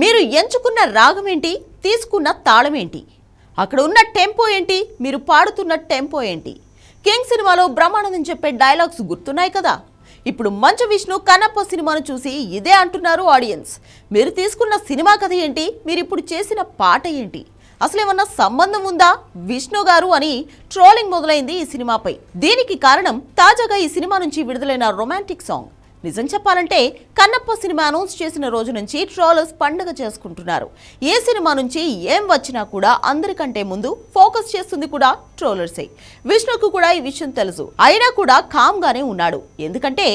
మీరు ఎంచుకున్న రాగం ఏంటి తీసుకున్న తాళం ఏంటి అక్కడ ఉన్న టెంపో ఏంటి? మీరు పాడుతున్న టెంపో ఏంటి? కింగ్ సినిమాలో బ్రహ్మానందం చెప్పే డైలాగ్స్ గుర్తున్నాయి కదా. ఇప్పుడు మంచు విష్ణు కన్నప్ప సినిమాను చూసి ఇదే అంటున్నారు ఆడియన్స్. మీరు తీసుకున్న సినిమా కథ ఏంటి? మీరు ఇప్పుడు చేసిన పాట ఏంటి? అసలు ఏమన్నా సంబంధం ఉందా? విష్ణు గారు అని ట్రోలింగ్ మొదలైంది ఈ సినిమాపై. దీనికి కారణం తాజాగా ఈ సినిమా నుంచి విడుదలైన రొమాంటిక్ సాంగ్. నిజం చెప్పాలంటే కన్నప్ప సినిమా అనౌన్స్ చేసిన రోజు నుంచి ట్రోలర్స్ పండుగ చేసుకుంటున్నారు. ఏ సినిమా నుంచి ఏం వచ్చినా కూడా అందరికంటే ముందు ఫోకస్ చేస్తుంది కూడా ట్రోలర్సే. విష్ణుకు కూడా ఈ విషయం తెలుసు. అయినా కూడా కామ్గానే ఉన్నాడు. ఎందుకంటే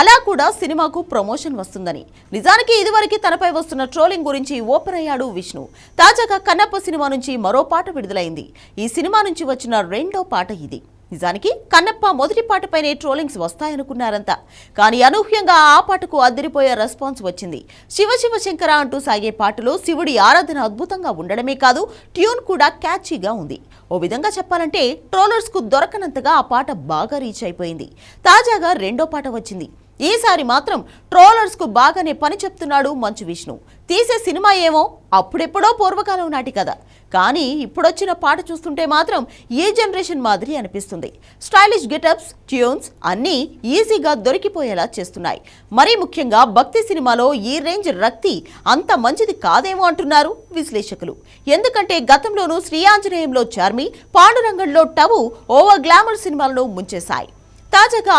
అలా కూడా సినిమాకు ప్రమోషన్ వస్తుందని. నిజానికి ఇదివరకు తనపై వస్తున్న ట్రోలింగ్ గురించి ఓపెన్ అయ్యాడు విష్ణు. తాజాగా కన్నప్ప సినిమా నుంచి మరో పాట విడుదలైంది. ఈ సినిమా నుంచి వచ్చిన రెండో పాట ఇది. నిజానికి కన్నప్ప మొదటి పాటపైనే ట్రోలింగ్స్ వస్తాయనుకున్నారంతా కానీ అనూహ్యంగా ఆ పాటకు అదిరిపోయే రెస్పాన్స్ వచ్చింది. శివ శివ శంకర అంటూ సాగే పాటలో శివుడి ఆరాధన అద్భుతంగా ఉండడమే కాదు ట్యూన్ కూడా క్యాచీగా ఉంది. ఓ విధంగా చెప్పాలంటే ట్రోలర్స్కు దొరకనంతగా ఆ పాట బాగా రీచ్ అయిపోయింది. తాజాగా రెండో పాట వచ్చింది. ఈసారి మాత్రం ట్రోలర్స్కు బాగానే పని చెప్తున్నాడు మంచు విష్ణు. తీసే సినిమా ఏమో అప్పుడెప్పుడో పూర్వకాలం నాటి కదా కానీ ఇప్పుడొచ్చిన పాట చూస్తుంటే మాత్రం ఏ జనరేషన్ మాదిరి అనిపిస్తుంది. స్టైలిష్ గెటప్స్ ట్యూన్స్ అన్నీ ఈజీగా దొరికిపోయేలా చేస్తున్నాయి. మరీ ముఖ్యంగా భక్తి సినిమాలో ఈ రేంజ్ రక్తి అంత మంచిది కాదేమో అంటున్నారు విశ్లేషకులు. ఎందుకంటే గతంలోనూ శ్రీయాంజనేయంలో చార్మి పాండురంగంలో టవు ఓవర్ గ్లామర్ సినిమాలను ముంచేశాయి. తాజాగా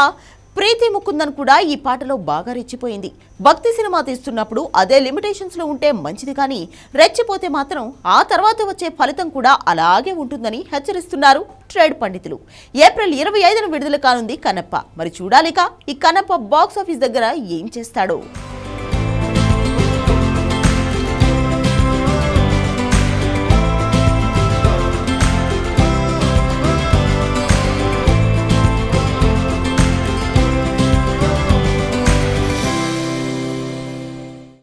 ప్రీతి ముకుందన్ కూడా ఈ పాటలో బాగా రెచ్చిపోయింది. భక్తి సినిమా తీస్తున్నప్పుడు అదే లిమిటేషన్స్లో ఉంటే మంచిది కానీ రెచ్చిపోతే మాత్రం ఆ తర్వాత వచ్చే ఫలితం కూడా అలాగే ఉంటుందని హెచ్చరిస్తున్నారు ట్రేడ్ పండితులు. ఏప్రిల్ ఇరవై ఐదున విడుదల కానుంది కన్నప్ప. మరి చూడాలిక ఈ కన్నప్ప బాక్స్ ఆఫీస్ దగ్గర ఏం చేస్తాడో.